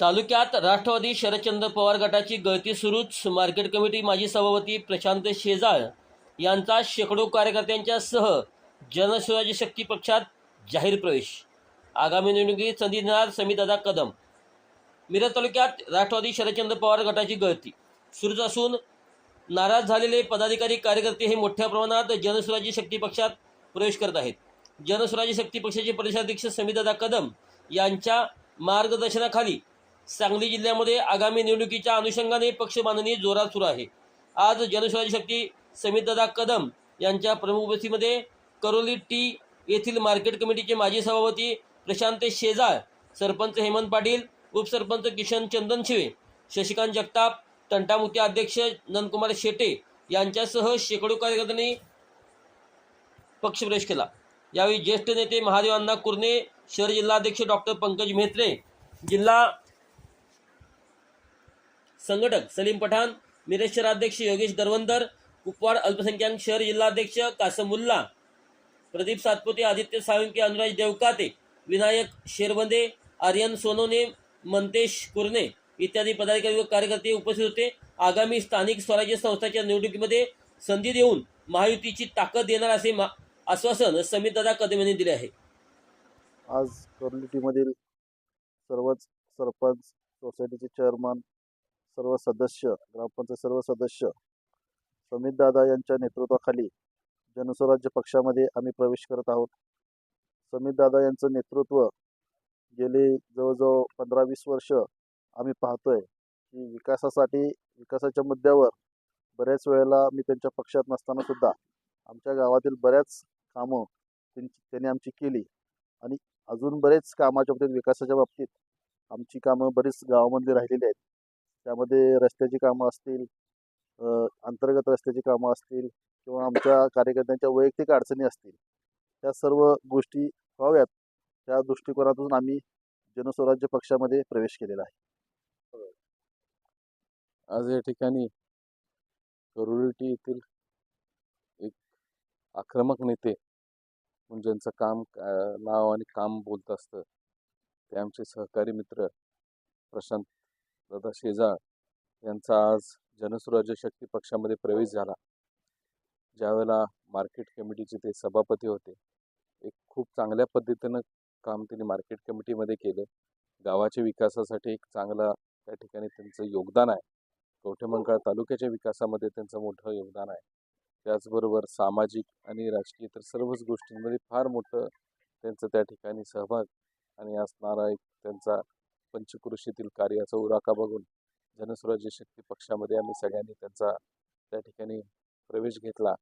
तालुक्यात राष्ट्रवादी शरदचंद्र पवार गटाची गळती सुरूच मार्केट कमिटी माजी सभापती प्रशांत शेजाळ यांचा शेकडो कार्यकर्त्यांच्या सह जनस्वराज्य शक्ती पक्षात जाहीर प्रवेश. आगामी निवडणुकीत संधी देणार समीदादा कदम. मिरज तालुक्यात राष्ट्रवादी शरदचंद्र पवार गटाची गळती सुरूच असून नाराज झालेले पदाधिकारी कार्यकर्ते हे मोठ्या प्रमाणात जनस्वराज्य शक्ती पक्षात प्रवेश करत आहेत. जनस्वराज्य शक्ती पक्षाचे प्रदेशाध्यक्ष समीदादा कदम यांच्या मार्गदर्शनाखाली सांगली जिल्ह्यामध्ये आगामी निवडणुकीच्या अनुषंगाने पक्ष बांधणी जोरात सुरू आहे. आज जनस्वराज्य शक्ती समीदादा कदम यांच्या प्रमुख उपस्थितीमध्ये करोली टी येथील मार्केट कमिटीचे माजी सभापती प्रशांत शेजाळ सरपंच हेमंत पाटील उपसरपंच किशन चंदन शिवे शशिकांत जगताप तंटामुक्ती अध्यक्ष नंदकुमार शेटे यांच्यासह शेकडो कार्यकर्त्यांनी पक्षप्रवेश केला. यावेळी ज्येष्ठ नेते महादेव अण्णा कुर्णे शहर जिल्हाध्यक्ष डॉक्टर पंकज म्हेत्रे जिल्हा संघटक सलीम पठाण मिरज शहराध्यक्ष योगेश दरवंदर कुपवाड अल्पसंख्याक शहर जिल्हाध्यक्ष कासमुल्ला प्रदीप सातपुते आदित्य साळुंके अनुराज देवकाते विनायक शेरबंदे आर्यन सोनोने मंतेश कुर्णे इत्यादी पदाधिकारी व कार्यकर्ते उपस्थित होते. आगामी स्थानिक स्वराज्य संस्थाच्या निवडणुकीमध्ये संधी देऊन महायुतीची ताकद देणार असे आश्वासन समितदादा कदम यांनी दिले आहे. आज कर्लिटीमधील सर्वच सरपंच सोसायटीचे चेअरमन सर्व सदस्य ग्रामपंचायत सर्व सदस्य समित दादा यांच्या नेतृत्वाखाली जनस्वराज्य पक्षामध्ये आम्ही प्रवेश करत आहोत. समित दादा यांचं नेतृत्व गेले जवळजवळ पंधरा वीस वर्ष आम्ही पाहतोय की विकासासाठी विकासाच्या मुद्द्यावर बऱ्याच वेळेला मी त्यांच्या पक्षात नसताना सुद्धा आमच्या गावातील बऱ्याच कामं त्यांची त्यांनी आमची केली. आणि अजून बरेच कामाच्या बाबतीत विकासाच्या बाबतीत आमची कामं बरीच गावामधली राहिलेली आहेत. त्यामध्ये रस्त्याची कामं असतील अंतर्गत रस्त्याची कामं असतील किंवा आमच्या कार्यकर्त्यांच्या वैयक्तिक अडचणी असतील त्या सर्व गोष्टी व्हाव्यात. त्या दृष्टिकोनातून आम्ही जनस्वराज्य पक्षामध्ये प्रवेश केलेला आहे. आज या ठिकाणी करुळटी येथील एक आक्रमक नेते म्हणून ज्यांचं काम नाव आणि काम बोलत असतं ते आमचे सहकारी मित्र प्रशांत दादा शेजाळ यांचा आज जनसुराज्य शक्ती पक्षामध्ये प्रवेश झाला. ज्यावेळेला मार्केट कमिटीचे ते सभापती होते एक खूप चांगल्या पद्धतीनं काम त्यांनी मार्केट कमिटीमध्ये केलं. गावाच्या विकासासाठी एक चांगला त्या ठिकाणी त्यांचं योगदान आहे. कवठेमंकाळ तालुक्याच्या विकासामध्ये त्यांचं मोठं योगदान आहे. त्याचबरोबर सामाजिक आणि राजकीय तर सर्वच गोष्टींमध्ये फार मोठं त्यांचं त्या ठिकाणी सहभाग आणि असणारा एक त्यांचा पंचकृषीतील कार्याचा उराका बघून जनसुराज्य शक्ती पक्षामध्ये आम्ही सगळ्यांनी त्यांचा त्या ठिकाणी प्रवेश घेतला.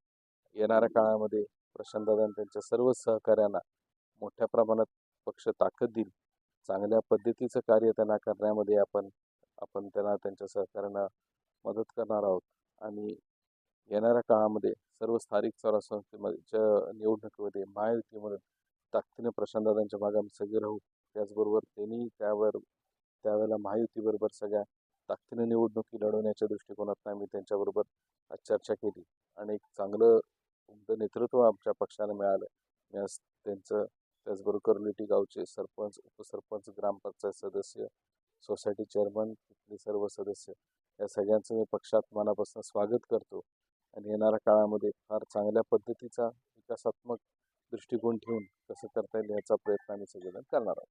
येणाऱ्या काळामध्ये प्रशांतदादा त्यांच्या सर्व सहकाऱ्यांना मोठ्या प्रमाणात पक्ष ताकद देईल. चांगल्या पद्धतीचं कार्य त्यांना करण्यामध्ये आपण आपण त्यांना त्यांच्या सहकार्यांना मदत करणार आहोत. आणि येणाऱ्या काळामध्ये सर्व स्थानिक स्वराज संस्थेच्या निवडणुकीमध्ये महायुतीमध्ये ताकदीने प्रशांतदादांच्या मागे आम्ही सगळे राहू. त्याचबरोबर त्यांनी त्यावर त्यावेळेला महायुतीबरोबर सगळ्या ताकदीने निवडणुकी लढवण्याच्या दृष्टिकोनातून आम्ही त्यांच्याबरोबर चर्चा केली. आणि एक चांगलं उमदं नेतृत्व आमच्या पक्षाला मिळालं. मी आज त्यांचं त्याचबरोबर कर्लिटी गावचे सरपंच उपसरपंच ग्रामपंचायत सदस्य सोसायटी चेअरमन तिथले सर्व सदस्य या सगळ्यांचं मी पक्षात मनापासून स्वागत करतो. आणि येणाऱ्या काळामध्ये फार चांगल्या पद्धतीचा विकासात्मक दृष्टिकोन ठेवून कसं करता येईल याचा प्रयत्न आम्ही सगळेजण करणार आहोत.